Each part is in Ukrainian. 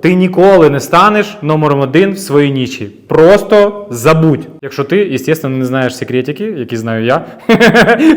Ти ніколи не станеш номером один в своїй ніші. Просто забудь. Якщо ти, звісно, не знаєш секретики, які знаю я,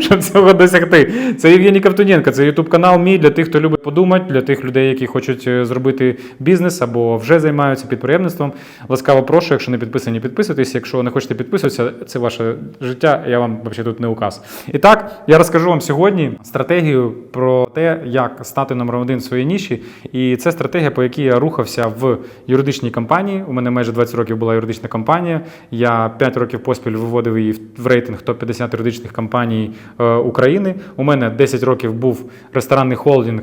щоб цього досягти. Це Євгеній Ковтуненко, це ютуб канал мій для тих, хто любить подумати, для тих людей, які хочуть е, зробити бізнес або вже займаються підприємництвом. Ласкаво прошу, якщо не підписані, підписуйтесь. Якщо не хочете підписуватися, це ваше життя. Я вам взагалі тут не указ. І так, я розкажу вам сьогодні стратегію про те, як стати номером один в своїй ніші. І це стратегія, по якій я рухався в юридичній компанії. У мене майже 20 років була юридична компанія. Я 5 років поспіль виводив її в рейтинг топ-50 юридичних компаній е, України. У мене 10 років був ресторанний холдинг.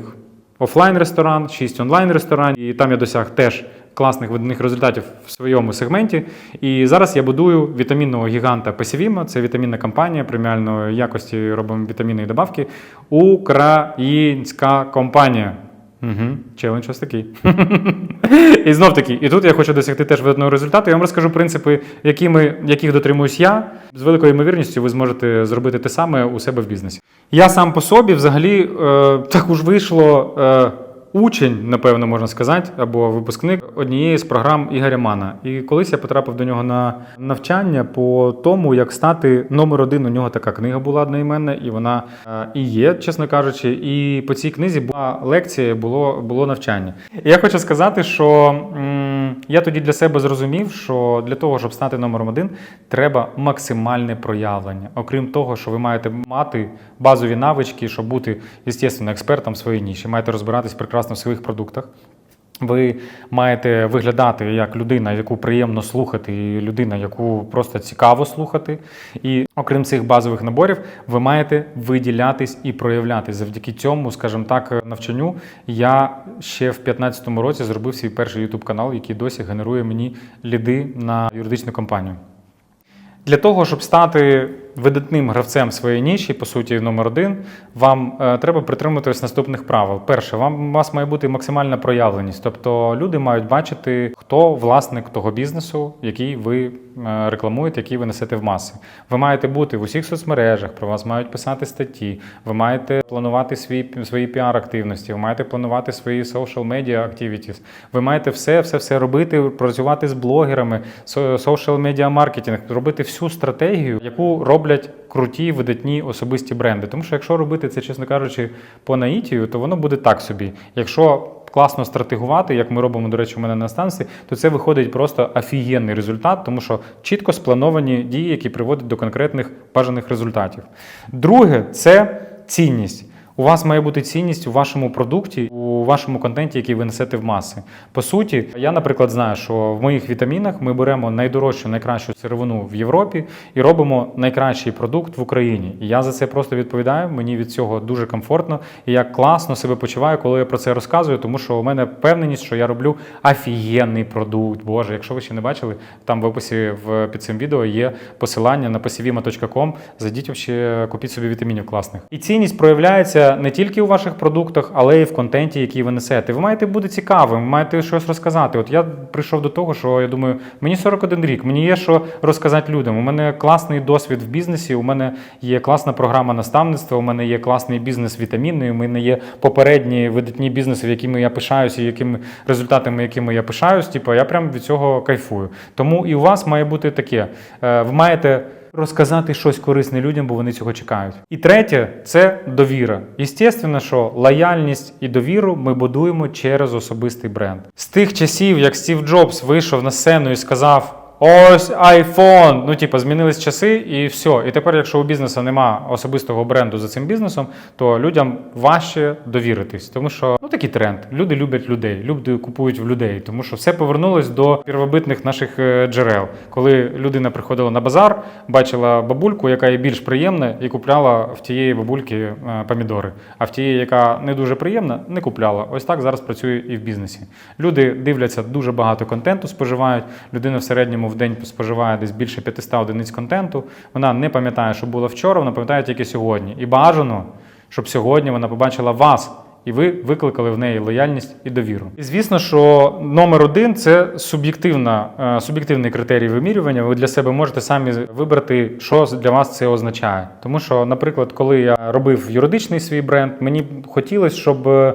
Офлайн ресторан, 6 онлайн ресторан, і там я досяг теж класних видних результатів в своєму сегменті. І зараз я будую вітамінного гіганта Песівіма. Це вітамінна компанія преміальної якості. Робимо вітамінні добавки. Українська компанія. Угу, челендж ось такий. і знов таки, і тут я хочу досягти теж видного результату. Я вам розкажу принципи, якими, яких дотримуюсь я. З великою ймовірністю ви зможете зробити те саме у себе в бізнесі. Я сам по собі взагалі е, так уж вийшло. Е, Учень, напевно, можна сказати, або випускник однієї з програм Ігоря Мана. І колись я потрапив до нього на навчання по тому, як стати номер один. У нього така книга була одноіменна, і вона е, і є, чесно кажучи. І по цій книзі була лекція, було, було навчання. І я хочу сказати, що м, я тоді для себе зрозумів, що для того, щоб стати номером один, треба максимальне проявлення. Окрім того, що ви маєте мати базові навички, щоб бути, звісно, експертом в своїй ніші, маєте розбиратись прекрасно в своїх продуктах. Ви маєте виглядати як людина, яку приємно слухати, і людина, яку просто цікаво слухати. І окрім цих базових наборів, ви маєте виділятись і проявлятись. Завдяки цьому, скажімо так, навчанню я ще в 2015 році зробив свій перший YouTube канал, який досі генерує мені ліди на юридичну компанію. Для того, щоб стати видатним гравцем своєї ніші, по суті, номер один, вам е, треба притримуватись наступних правил. Перше, вам у вас має бути максимальна проявленість. Тобто люди мають бачити, хто власник того бізнесу, який ви е, рекламуєте, який ви несете в маси. Ви маєте бути в усіх соцмережах, про вас мають писати статті, ви маєте планувати свій, свої піар-активності, ви маєте планувати свої social media activities, ви маєте все, все, все робити, працювати з блогерами, social media маркетинг, робити всю стратегію, яку роблять круті, видатні особисті бренди. Тому що якщо робити це, чесно кажучи, по наїтію, то воно буде так собі. Якщо класно стратегувати, як ми робимо, до речі, у мене на станції, то це виходить просто офігенний результат, тому що чітко сплановані дії, які приводять до конкретних бажаних результатів. Друге це цінність. У вас має бути цінність у вашому продукті, у вашому контенті, який ви несете в маси. По суті, я, наприклад, знаю, що в моїх вітамінах ми беремо найдорожчу, найкращу сировину в Європі і робимо найкращий продукт в Україні. І я за це просто відповідаю. Мені від цього дуже комфортно. І я класно себе почуваю, коли я про це розказую, тому що у мене впевненість, що я роблю офігенний продукт. Боже, якщо ви ще не бачили, там в описі в під цим відео є посилання на посівіма.com. Зайдіть купіть собі вітамінів класних. І цінність проявляється не тільки у ваших продуктах, але й в контенті, який ви несете. Ви маєте бути цікавим, ви маєте щось розказати. От я прийшов до того, що я думаю, мені 41 рік, мені є що розказати людям. У мене класний досвід в бізнесі, у мене є класна програма наставництва, у мене є класний бізнес вітамінний, у мене є попередні видатні бізнеси, якими я пишаюся, якими результатами, якими я пишаюсь. Типу, я прям від цього кайфую. Тому і у вас має бути таке. Е, Ви маєте. Розказати щось корисне людям, бо вони цього чекають. І третє це довіра. Єстественно, що лояльність і довіру ми будуємо через особистий бренд. З тих часів, як Стів Джобс вийшов на сцену і сказав. Ось iPhone. Ну, типу, змінились часи і все. І тепер, якщо у бізнесу нема особистого бренду за цим бізнесом, то людям важче довіритись. Тому що ну такий тренд. Люди люблять людей, люди купують в людей, тому що все повернулось до первобитних наших е, джерел. Коли людина приходила на базар, бачила бабульку, яка є більш приємна, і купляла в тієї бабульки е, помідори. А в тієї, яка не дуже приємна, не купляла. Ось так зараз працює і в бізнесі. Люди дивляться дуже багато контенту, споживають. Людина в середньому в день споживає десь більше 500 одиниць контенту. Вона не пам'ятає, що було вчора, вона пам'ятає тільки сьогодні. І бажано, щоб сьогодні вона побачила вас. І ви викликали в неї лояльність і довіру. І звісно, що номер один це суб'єктивна, е, суб'єктивний критерій вимірювання. Ви для себе можете самі вибрати, що для вас це означає. Тому що, наприклад, коли я робив юридичний свій бренд, мені хотілося, щоб е,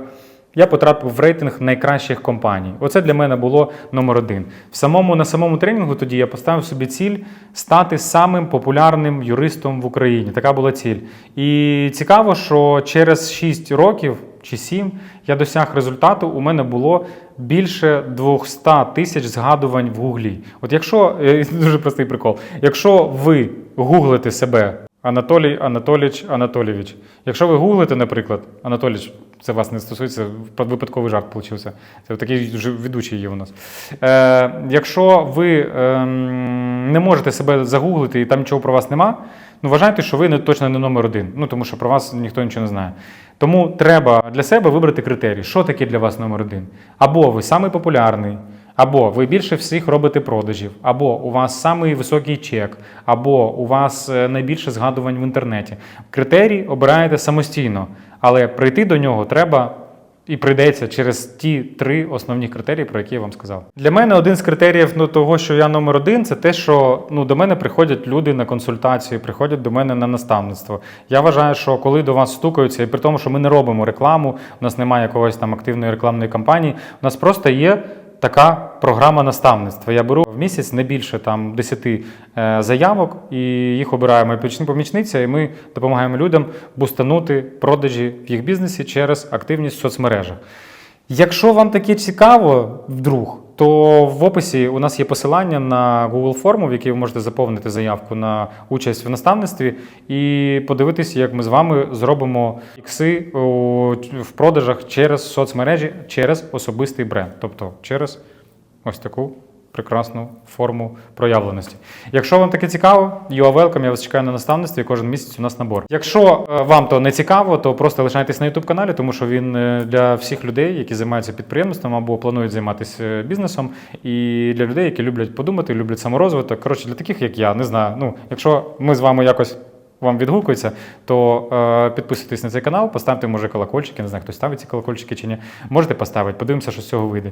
Я потрапив в рейтинг найкращих компаній. Оце для мене було номер один. В самому на самому тренінгу тоді я поставив собі ціль стати самим популярним юристом в Україні. Така була ціль. І цікаво, що через 6 років чи 7 я досяг результату. У мене було більше 200 тисяч згадувань в Гуглі. От якщо е, дуже простий прикол, якщо ви гуглите себе. Анатолій Анатолійович Анатолійович. Якщо ви гуглите, наприклад, Анатолійович, це вас не стосується, випадковий жарт получився. Це такий ведучий є у нас. Е, якщо ви е, не можете себе загуглити і там нічого про вас нема, ну вважайте, що ви не, точно не номер один. Ну тому що про вас ніхто нічого не знає. Тому треба для себе вибрати критерій, що таке для вас номер один. Або ви самий популярний. Або ви більше всіх робите продажів, або у вас самий високий чек, або у вас е, найбільше згадувань в інтернеті. Критерій обираєте самостійно, але прийти до нього треба і прийдеться через ті три основні критерії, про які я вам сказав. Для мене один з критеріїв ну, того, що я номер один, це те, що ну, до мене приходять люди на консультацію, приходять до мене на наставництво. Я вважаю, що коли до вас стукаються, і при тому, що ми не робимо рекламу, у нас немає якогось там активної рекламної кампанії, у нас просто є така програма наставництва. Я беру в місяць не більше там 10 е, заявок, і їх обирає моя помічниця, і ми допомагаємо людям бустанути продажі в їх бізнесі через активність в соцмережах. Якщо вам таке цікаво, вдруг, то в описі у нас є посилання на Google форму, в якій ви можете заповнити заявку на участь в наставництві і подивитися, як ми з вами зробимо ікси в продажах через соцмережі, через особистий бренд, тобто через ось таку прекрасну форму проявленості. Якщо вам таке цікаво, you are welcome, я вас чекаю на наставництві. Кожен місяць у нас набор. Якщо е, вам то не цікаво, то просто лишайтесь на youtube каналі, тому що він е, для всіх людей, які займаються підприємством або планують займатися е, бізнесом, і для людей, які люблять подумати, люблять саморозвиток. Коротше, для таких, як я, не знаю. Ну, якщо ми з вами якось. Вам відгукується, то е, підписуйтесь на цей канал, поставте може колокольчики. Не знаю, хтось ставить ці колокольчики чи ні. Можете поставити, подивимося, що з цього вийде.